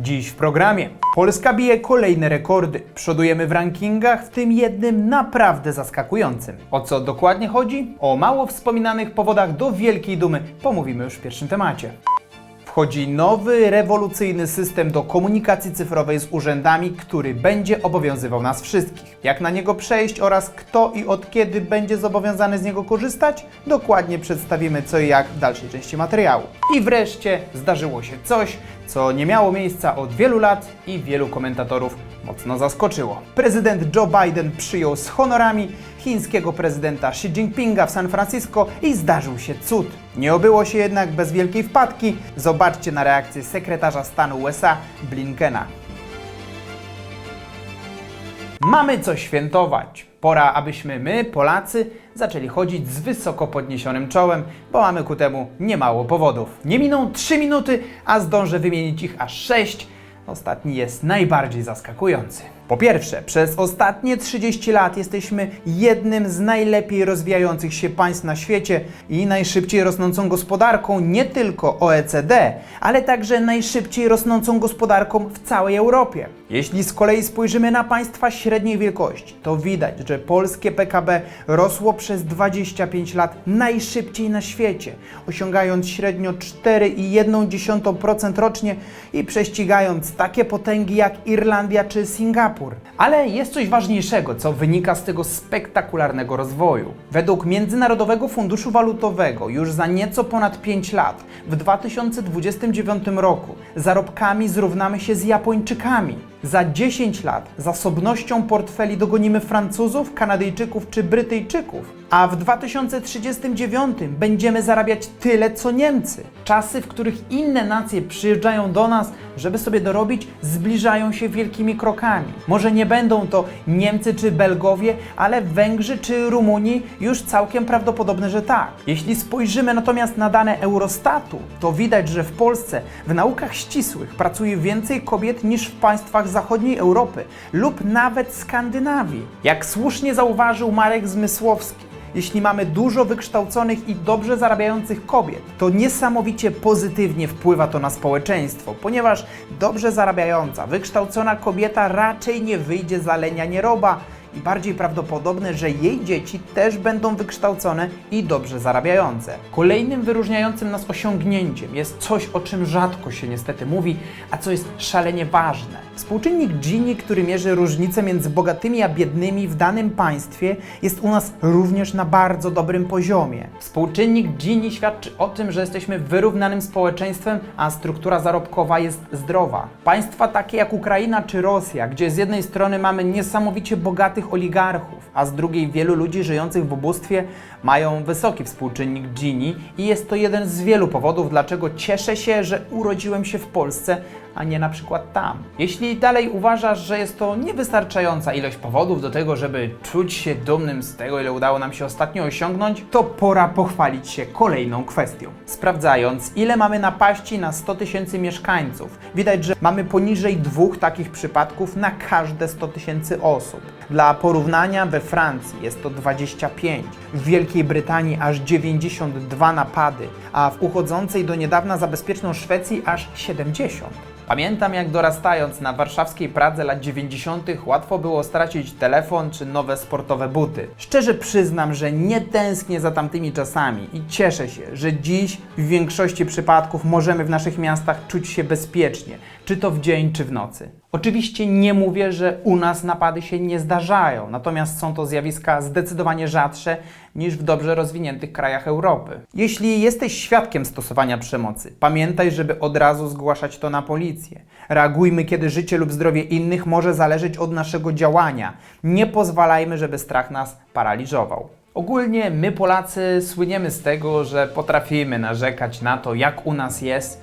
Dziś w programie Polska bije kolejne rekordy. Przodujemy w rankingach, w tym jednym naprawdę zaskakującym. O co dokładnie chodzi? O mało wspominanych powodach do wielkiej dumy pomówimy już w pierwszym temacie. Wchodzi nowy, rewolucyjny system do komunikacji cyfrowej z urzędami, który będzie obowiązywał nas wszystkich. Jak na niego przejść oraz kto i od kiedy będzie zobowiązany z niego korzystać, dokładnie przedstawimy co i jak w dalszej części materiału. I wreszcie zdarzyło się coś, co nie miało miejsca od wielu lat i wielu komentatorów mocno zaskoczyło. Prezydent Joe Biden przyjął z honorami chińskiego prezydenta Xi Jinpinga w San Francisco i zdarzył się cud. Nie obyło się jednak bez wielkiej wpadki. Zobaczcie na reakcję sekretarza stanu USA Blinkena. Mamy co świętować. Pora, abyśmy my, Polacy, zaczęli chodzić z wysoko podniesionym czołem, bo mamy ku temu niemało powodów. Nie miną 3 minuty, a zdążę wymienić ich aż 6. Ostatni jest najbardziej zaskakujący. Po pierwsze, przez ostatnie 30 lat jesteśmy jednym z najlepiej rozwijających się państw na świecie i najszybciej rosnącą gospodarką nie tylko OECD, ale także najszybciej rosnącą gospodarką w całej Europie. Jeśli z kolei spojrzymy na państwa średniej wielkości, to widać, że polskie PKB rosło przez 25 lat najszybciej na świecie, osiągając średnio 4,1% rocznie i prześcigając takie potęgi jak Irlandia czy Singapur. Ale jest coś ważniejszego, co wynika z tego spektakularnego rozwoju. Według Międzynarodowego Funduszu Walutowego już za nieco ponad 5 lat, w 2029 roku, zarobkami zrównamy się z Japończykami. Za 10 lat zasobnością portfeli dogonimy Francuzów, Kanadyjczyków czy Brytyjczyków, a w 2039 będziemy zarabiać tyle co Niemcy. Czasy, w których inne nacje przyjeżdżają do nas, żeby sobie dorobić, zbliżają się wielkimi krokami. Może nie będą to Niemcy czy Belgowie, ale Węgrzy czy Rumuni już całkiem prawdopodobne, że tak. Jeśli spojrzymy natomiast na dane Eurostatu, to widać, że w Polsce w naukach ścisłych pracuje więcej kobiet niż w państwach zachodniej Europy lub nawet Skandynawii. Jak słusznie zauważył Marek Zmysłowski, jeśli mamy dużo wykształconych i dobrze zarabiających kobiet, to niesamowicie pozytywnie wpływa to na społeczeństwo, ponieważ dobrze zarabiająca, wykształcona kobieta raczej nie wyjdzie za lenia nieroba i bardziej prawdopodobne, że jej dzieci też będą wykształcone i dobrze zarabiające. Kolejnym wyróżniającym nas osiągnięciem jest coś, o czym rzadko się niestety mówi, a co jest szalenie ważne. Współczynnik Gini, który mierzy różnicę między bogatymi a biednymi w danym państwie, jest u nas również na bardzo dobrym poziomie. Współczynnik Gini świadczy o tym, że jesteśmy wyrównanym społeczeństwem, a struktura zarobkowa jest zdrowa. Państwa takie jak Ukraina czy Rosja, gdzie z jednej strony mamy niesamowicie bogatych oligarchów, a z drugiej wielu ludzi żyjących w ubóstwie, mają wysoki współczynnik Gini i jest to jeden z wielu powodów, dlaczego cieszę się, że urodziłem się w Polsce, a nie na przykład tam. Jeśli dalej uważasz, że jest to niewystarczająca ilość powodów do tego, żeby czuć się dumnym z tego, ile udało nam się ostatnio osiągnąć, to pora pochwalić się kolejną kwestią. Sprawdzając, ile mamy napaści na 100 tysięcy mieszkańców, widać, że mamy poniżej dwóch takich przypadków na każde 100 tysięcy osób. Dla porównania we Francji jest to 25, w Wielkiej Brytanii aż 92 napady, a w uchodzącej do niedawna za bezpieczną Szwecji aż 70. Pamiętam jak dorastając na warszawskiej Pradze lat 90. łatwo było stracić telefon czy nowe sportowe buty. Szczerze przyznam, że nie tęsknię za tamtymi czasami i cieszę się, że dziś w większości przypadków możemy w naszych miastach czuć się bezpiecznie, czy to w dzień, czy w nocy. Oczywiście nie mówię, że u nas napady się nie zdarzają, natomiast są to zjawiska zdecydowanie rzadsze niż w dobrze rozwiniętych krajach Europy. Jeśli jesteś świadkiem stosowania przemocy, pamiętaj, żeby od razu zgłaszać to na policję. Reagujmy, kiedy życie lub zdrowie innych może zależeć od naszego działania. Nie pozwalajmy, żeby strach nas paraliżował. Ogólnie my Polacy słyniemy z tego, że potrafimy narzekać na to, jak u nas jest.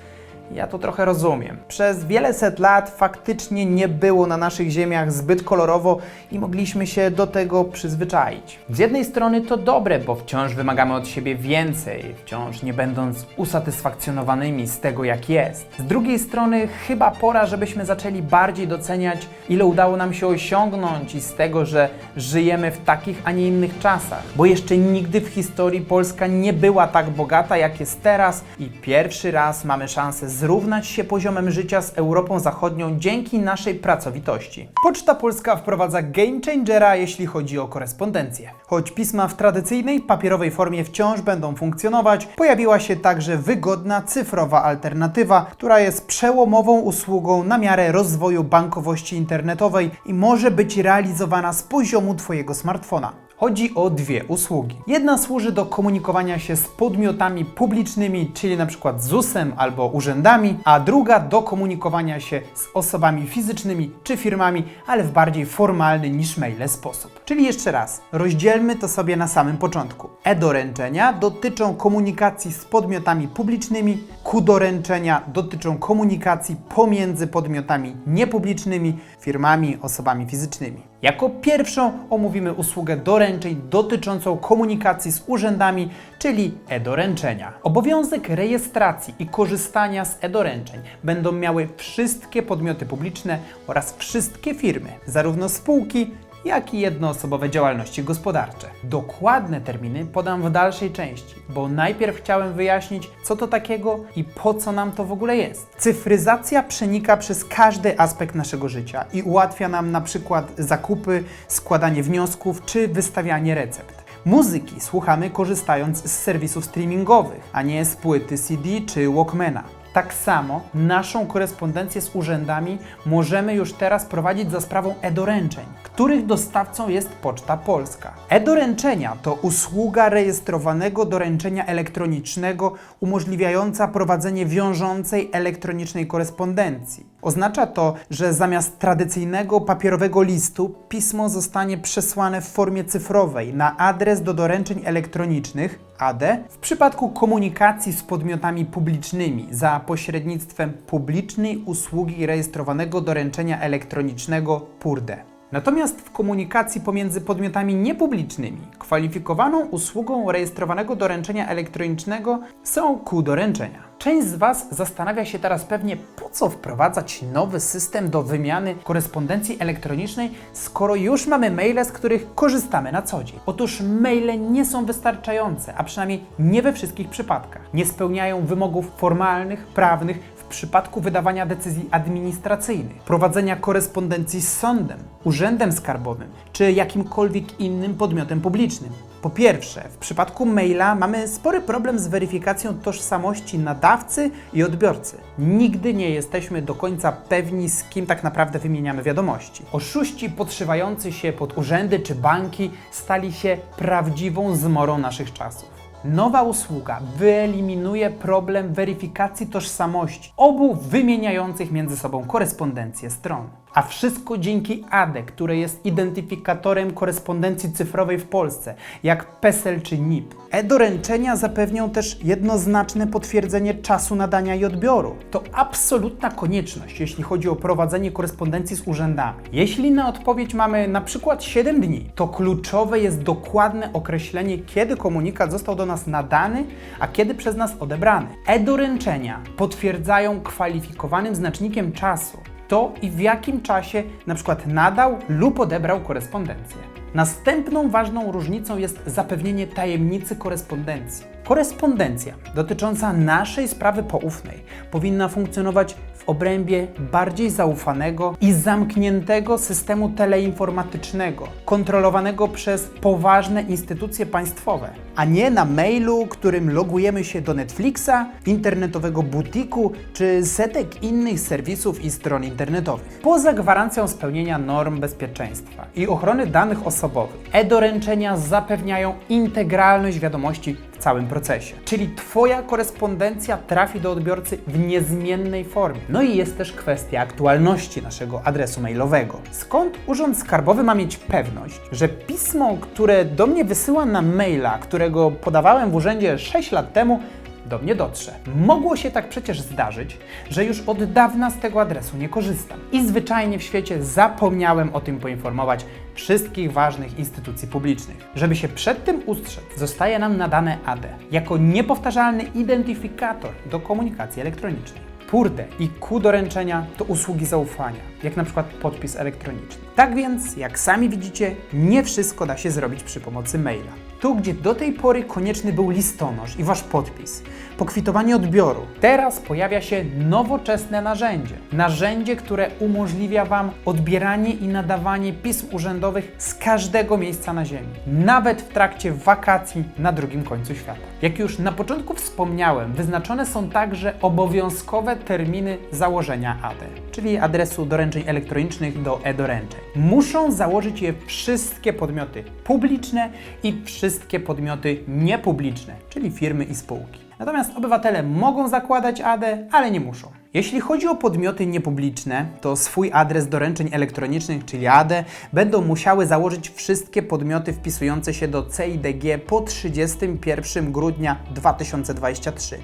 Ja to trochę rozumiem. Przez wiele set lat faktycznie nie było na naszych ziemiach zbyt kolorowo i mogliśmy się do tego przyzwyczaić. Z jednej strony to dobre, bo wciąż wymagamy od siebie więcej, wciąż nie będąc usatysfakcjonowanymi z tego, jak jest. Z drugiej strony chyba pora, żebyśmy zaczęli bardziej doceniać, ile udało nam się osiągnąć i z tego, że żyjemy w takich, a nie innych czasach. Bo jeszcze nigdy w historii Polska nie była tak bogata, jak jest teraz i pierwszy raz mamy szansę zrównać się poziomem życia z Europą Zachodnią dzięki naszej pracowitości. Poczta Polska wprowadza game changera, jeśli chodzi o korespondencję. Choć pisma w tradycyjnej, papierowej formie wciąż będą funkcjonować, pojawiła się także wygodna cyfrowa alternatywa, która jest przełomową usługą na miarę rozwoju bankowości internetowej i może być realizowana z poziomu Twojego smartfona. Chodzi o dwie usługi. Jedna służy do komunikowania się z podmiotami publicznymi, czyli przykład ZUS-em albo urzędami, a druga do komunikowania się z osobami fizycznymi czy firmami, ale w bardziej formalny niż maile sposób. Czyli jeszcze raz, rozdzielmy to sobie na samym początku. E-doręczenia dotyczą komunikacji z podmiotami publicznymi, Q-doręczenia dotyczą komunikacji pomiędzy podmiotami niepublicznymi, firmami, osobami fizycznymi. Jako pierwszą omówimy usługę doręczeń dotyczącą komunikacji z urzędami, czyli e-doręczenia. Obowiązek rejestracji i korzystania z e-doręczeń będą miały wszystkie podmioty publiczne oraz wszystkie firmy, zarówno spółki, jak i jednoosobowe działalności gospodarcze. Dokładne terminy podam w dalszej części, bo najpierw chciałem wyjaśnić, co to takiego i po co nam to w ogóle jest. Cyfryzacja przenika przez każdy aspekt naszego życia i ułatwia nam na przykład zakupy, składanie wniosków czy wystawianie recept. Muzyki słuchamy korzystając z serwisów streamingowych, a nie z płyty CD czy Walkmana. Tak samo naszą korespondencję z urzędami możemy już teraz prowadzić za sprawą e-doręczeń, których dostawcą jest Poczta Polska. E-doręczenia to usługa rejestrowanego doręczenia elektronicznego umożliwiająca prowadzenie wiążącej elektronicznej korespondencji. Oznacza to, że zamiast tradycyjnego papierowego listu pismo zostanie przesłane w formie cyfrowej na adres do doręczeń elektronicznych AD w przypadku komunikacji z podmiotami publicznymi za pośrednictwem publicznej usługi rejestrowanego doręczenia elektronicznego PURDE. Natomiast w komunikacji pomiędzy podmiotami niepublicznymi kwalifikowaną usługą rejestrowanego doręczenia elektronicznego są Q-doręczenia. Część z Was zastanawia się teraz pewnie, po co wprowadzać nowy system do wymiany korespondencji elektronicznej, skoro już mamy maile, z których korzystamy na co dzień. Otóż maile nie są wystarczające, a przynajmniej nie we wszystkich przypadkach. Nie spełniają wymogów formalnych, prawnych przypadku wydawania decyzji administracyjnych, prowadzenia korespondencji z sądem, urzędem skarbowym czy jakimkolwiek innym podmiotem publicznym. Po pierwsze, w przypadku maila mamy spory problem z weryfikacją tożsamości nadawcy i odbiorcy. Nigdy nie jesteśmy do końca pewni, z kim tak naprawdę wymieniamy wiadomości. Oszuści podszywający się pod urzędy czy banki stali się prawdziwą zmorą naszych czasów. Nowa usługa wyeliminuje problem weryfikacji tożsamości obu wymieniających między sobą korespondencję stron. A wszystko dzięki ADE, które jest identyfikatorem korespondencji cyfrowej w Polsce, jak PESEL czy NIP. E-doręczenia zapewnią też jednoznaczne potwierdzenie czasu nadania i odbioru. To absolutna konieczność, jeśli chodzi o prowadzenie korespondencji z urzędami. Jeśli na odpowiedź mamy na przykład 7 dni, to kluczowe jest dokładne określenie, kiedy komunikat został do nas nadany, a kiedy przez nas odebrany. E-doręczenia potwierdzają kwalifikowanym znacznikiem czasu to i w jakim czasie na przykład nadał lub odebrał korespondencję. Następną ważną różnicą jest zapewnienie tajemnicy korespondencji. Korespondencja dotycząca naszej sprawy poufnej powinna funkcjonować obrębie bardziej zaufanego i zamkniętego systemu teleinformatycznego, kontrolowanego przez poważne instytucje państwowe, a nie na mailu, którym logujemy się do Netflixa, internetowego butiku czy setek innych serwisów i stron internetowych. Poza gwarancją spełnienia norm bezpieczeństwa i ochrony danych osobowych, e-doręczenia zapewniają integralność wiadomości w całym procesie. Czyli Twoja korespondencja trafi do odbiorcy w niezmiennej formie. No i jest też kwestia aktualności naszego adresu mailowego. Skąd Urząd Skarbowy ma mieć pewność, że pismo, które do mnie wysyła na maila, którego podawałem w urzędzie 6 lat temu, do mnie dotrze. Mogło się tak przecież zdarzyć, że już od dawna z tego adresu nie korzystam. I zwyczajnie w świecie zapomniałem o tym poinformować wszystkich ważnych instytucji publicznych. Żeby się przed tym ustrzec, zostaje nam nadane AD jako niepowtarzalny identyfikator do komunikacji elektronicznej. PURDE i Q doręczenia to usługi zaufania, jak na przykład podpis elektroniczny. Tak więc, jak sami widzicie, nie wszystko da się zrobić przy pomocy maila. Tu, gdzie do tej pory konieczny był listonosz i wasz podpis, pokwitowanie odbioru, teraz pojawia się nowoczesne narzędzie. Narzędzie, które umożliwia wam odbieranie i nadawanie pism urzędowych z każdego miejsca na Ziemi, nawet w trakcie wakacji na drugim końcu świata. Jak już na początku wspomniałem, wyznaczone są także obowiązkowe terminy założenia AD, czyli adresu doręczeń elektronicznych do e-doręczeń. Muszą założyć je wszystkie podmioty publiczne i wszystkie podmioty niepubliczne, czyli firmy i spółki. Natomiast obywatele mogą zakładać AD, ale nie muszą. Jeśli chodzi o podmioty niepubliczne, to swój adres doręczeń elektronicznych, czyli AD, będą musiały założyć wszystkie podmioty wpisujące się do CIDG po 31 grudnia 2023.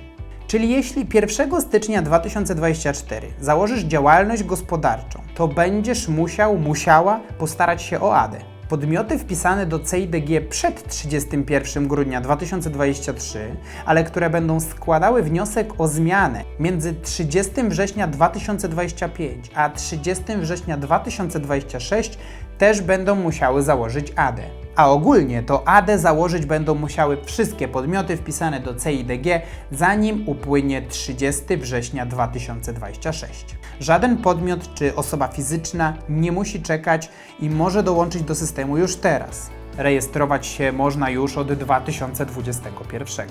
Czyli jeśli 1 stycznia 2024 założysz działalność gospodarczą, to będziesz musiał, musiała postarać się o ADE. Podmioty wpisane do CIDG przed 31 grudnia 2023, ale które będą składały wniosek o zmianę między 30 września 2025 a 30 września 2026 też będą musiały założyć ADE. A ogólnie to ADE założyć będą musiały wszystkie podmioty wpisane do CIDG, zanim upłynie 30 września 2026. Żaden podmiot czy osoba fizyczna nie musi czekać i może dołączyć do systemu już teraz. Rejestrować się można już od 2021.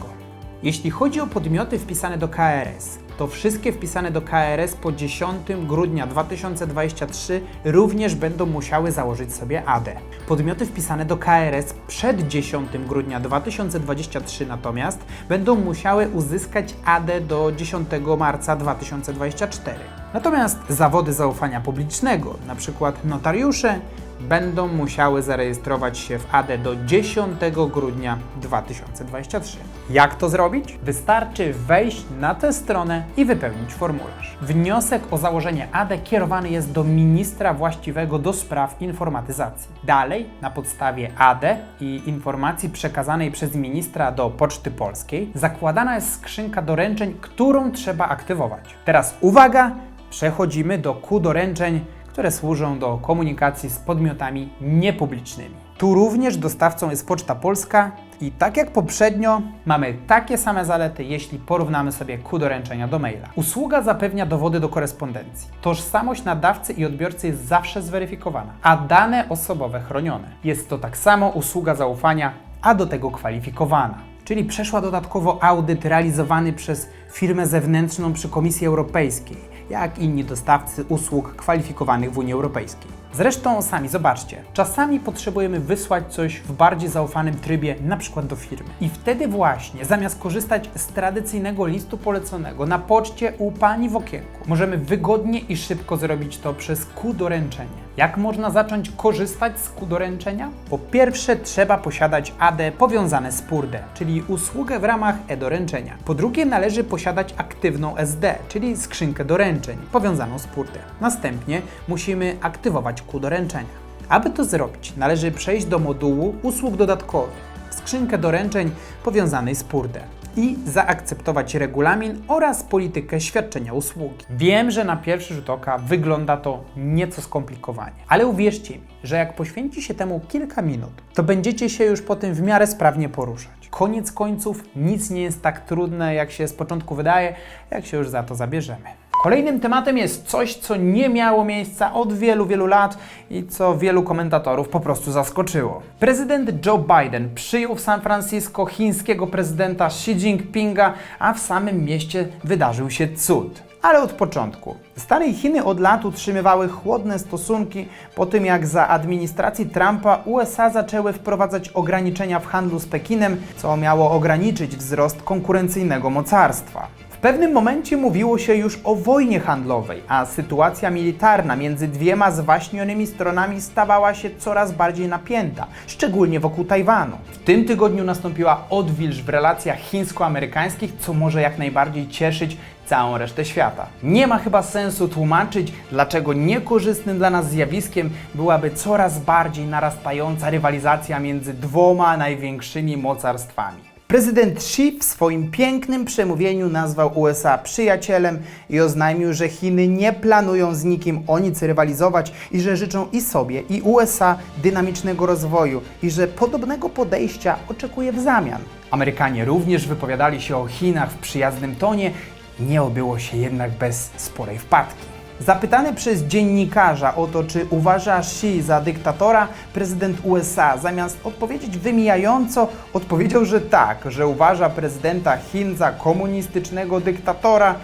Jeśli chodzi o podmioty wpisane do KRS, to wszystkie wpisane do KRS po 10 grudnia 2023 również będą musiały założyć sobie AD. Podmioty wpisane do KRS przed 10 grudnia 2023 natomiast będą musiały uzyskać AD do 10 marca 2024. Natomiast zawody zaufania publicznego, np. notariusze, będą musiały zarejestrować się w AD do 10 grudnia 2023. Jak to zrobić? Wystarczy wejść na tę stronę i wypełnić formularz. Wniosek o założenie AD kierowany jest do ministra właściwego do spraw informatyzacji. Dalej, na podstawie AD i informacji przekazanej przez ministra do Poczty Polskiej, zakładana jest skrzynka doręczeń, którą trzeba aktywować. Teraz uwaga, przechodzimy do kół doręczeń które służą do komunikacji z podmiotami niepublicznymi. Tu również dostawcą jest Poczta Polska i tak jak poprzednio mamy takie same zalety, jeśli porównamy sobie ku doręczenia do maila. Usługa zapewnia dowody do korespondencji. Tożsamość nadawcy i odbiorcy jest zawsze zweryfikowana, a dane osobowe chronione. Jest to tak samo usługa zaufania, a do tego kwalifikowana czyli przeszła dodatkowo audyt realizowany przez firmę zewnętrzną przy Komisji Europejskiej, jak inni dostawcy usług kwalifikowanych w Unii Europejskiej. Zresztą sami zobaczcie, czasami potrzebujemy wysłać coś w bardziej zaufanym trybie, na przykład do firmy. I wtedy właśnie, zamiast korzystać z tradycyjnego listu poleconego na poczcie u pani w okienku, możemy wygodnie i szybko zrobić to przez Q-doręczenie. Jak można zacząć korzystać z Q-doręczenia? Po pierwsze, trzeba posiadać AD powiązane z PURDE, czyli usługę w ramach e-doręczenia. Po drugie, należy posiadać aktywną SD, czyli skrzynkę doręczeń powiązaną z PURDE. Następnie musimy aktywować Q doręczenia. Aby to zrobić, należy przejść do modułu usług dodatkowych, skrzynkę doręczeń powiązanej z PURDE i zaakceptować regulamin oraz politykę świadczenia usługi. Wiem, że na pierwszy rzut oka wygląda to nieco skomplikowanie, ale uwierzcie mi, że jak poświęci się temu kilka minut, to będziecie się już po tym w miarę sprawnie poruszać. Koniec końców nic nie jest tak trudne, jak się z początku wydaje, jak się już za to zabierzemy. Kolejnym tematem jest coś, co nie miało miejsca od wielu, wielu lat i co wielu komentatorów po prostu zaskoczyło. Prezydent Joe Biden przyjął w San Francisco chińskiego prezydenta Xi Jinpinga, a w samym mieście wydarzył się cud. Ale od początku. Stany i Chiny od lat utrzymywały chłodne stosunki po tym, jak za administracji Trumpa USA zaczęły wprowadzać ograniczenia w handlu z Pekinem, co miało ograniczyć wzrost konkurencyjnego mocarstwa. Pewnym momencie mówiło się już o wojnie handlowej, a sytuacja militarna między dwiema zwaśnionymi stronami stawała się coraz bardziej napięta, szczególnie wokół Tajwanu. W tym tygodniu nastąpiła odwilż w relacjach chińsko-amerykańskich, co może jak najbardziej cieszyć całą resztę świata. Nie ma chyba sensu tłumaczyć, dlaczego niekorzystnym dla nas zjawiskiem byłaby coraz bardziej narastająca rywalizacja między dwoma największymi mocarstwami. Prezydent Xi w swoim pięknym przemówieniu nazwał USA przyjacielem i oznajmił, że Chiny nie planują z nikim o nic rywalizować i że życzą i sobie, i USA dynamicznego rozwoju i że podobnego podejścia oczekuje w zamian. Amerykanie również wypowiadali się o Chinach w przyjaznym tonie, nie obyło się jednak bez sporej wpadki. Zapytany przez dziennikarza o to, czy uważa Xi za dyktatora, prezydent USA zamiast odpowiedzieć wymijająco, odpowiedział, że tak, że uważa prezydenta Chin za komunistycznego dyktatora,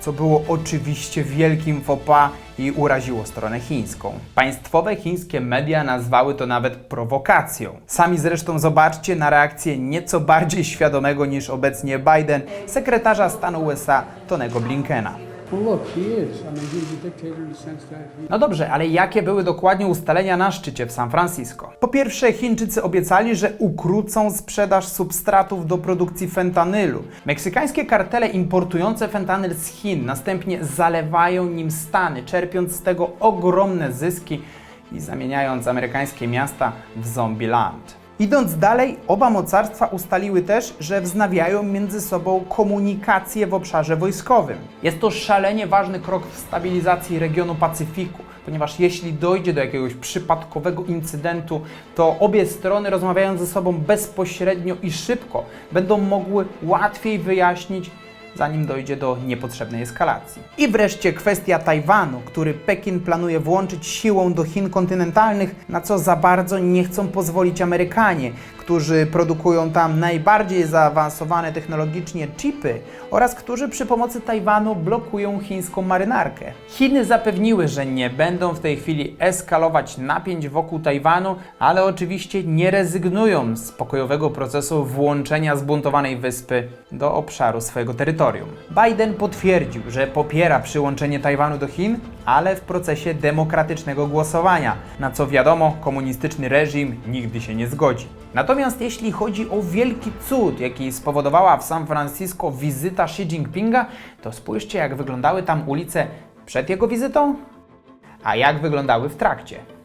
co było oczywiście wielkim faux pas i uraziło stronę chińską. Państwowe chińskie media nazwały to nawet prowokacją. Sami zresztą zobaczcie na reakcję nieco bardziej świadomego niż obecnie Biden, sekretarza stanu USA Tonego Blinkena. That he. No dobrze, ale jakie były dokładnie ustalenia na szczycie w San Francisco? Po pierwsze, Chińczycy obiecali, że ukrócą sprzedaż substratów do produkcji fentanylu. Meksykańskie kartele importujące fentanyl z Chin następnie zalewają nim Stany, czerpiąc z tego ogromne zyski i zamieniając amerykańskie miasta w zombie land. Idąc dalej, oba mocarstwa ustaliły też, że wznawiają między sobą komunikację w obszarze wojskowym. Jest to szalenie ważny krok w stabilizacji regionu Pacyfiku, ponieważ jeśli dojdzie do jakiegoś przypadkowego incydentu, to obie strony rozmawiając ze sobą bezpośrednio i szybko będą mogły łatwiej wyjaśnić, zanim dojdzie do niepotrzebnej eskalacji. I wreszcie kwestia Tajwanu, który Pekin planuje włączyć siłą do Chin kontynentalnych, na co za bardzo nie chcą pozwolić Amerykanie, którzy produkują tam najbardziej zaawansowane technologicznie chipy oraz którzy przy pomocy Tajwanu blokują chińską marynarkę. Chiny zapewniły, że nie będą w tej chwili eskalować napięć wokół Tajwanu, ale oczywiście nie rezygnują z pokojowego procesu włączenia zbuntowanej wyspy do obszaru swojego terytorium. Biden potwierdził, że popiera przyłączenie Tajwanu do Chin, ale w procesie demokratycznego głosowania, na co wiadomo, komunistyczny reżim nigdy się nie zgodzi. Natomiast jeśli chodzi o wielki cud, jaki spowodowała w San Francisco wizyta Xi Jinpinga, to spójrzcie, jak wyglądały tam ulice przed jego wizytą, a jak wyglądały w trakcie.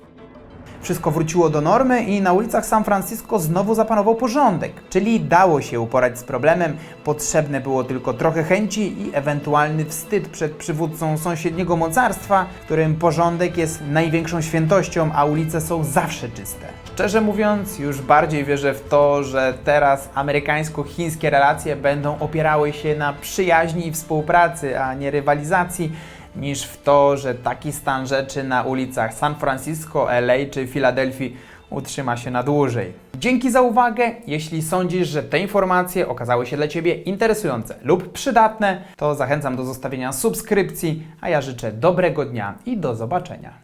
Wszystko wróciło do normy i na ulicach San Francisco znowu zapanował porządek, czyli dało się uporać z problemem, potrzebne było tylko trochę chęci i ewentualny wstyd przed przywódcą sąsiedniego mocarstwa, którym porządek jest największą świętością, a ulice są zawsze czyste. Szczerze mówiąc, już bardziej wierzę w to, że teraz amerykańsko-chińskie relacje będą opierały się na przyjaźni i współpracy, a nie rywalizacji, niż w to, że taki stan rzeczy na ulicach San Francisco, LA czy Filadelfii utrzyma się na dłużej. Dzięki za uwagę. Jeśli sądzisz, że te informacje okazały się dla Ciebie interesujące lub przydatne, to zachęcam do zostawienia subskrypcji, a ja życzę dobrego dnia i do zobaczenia.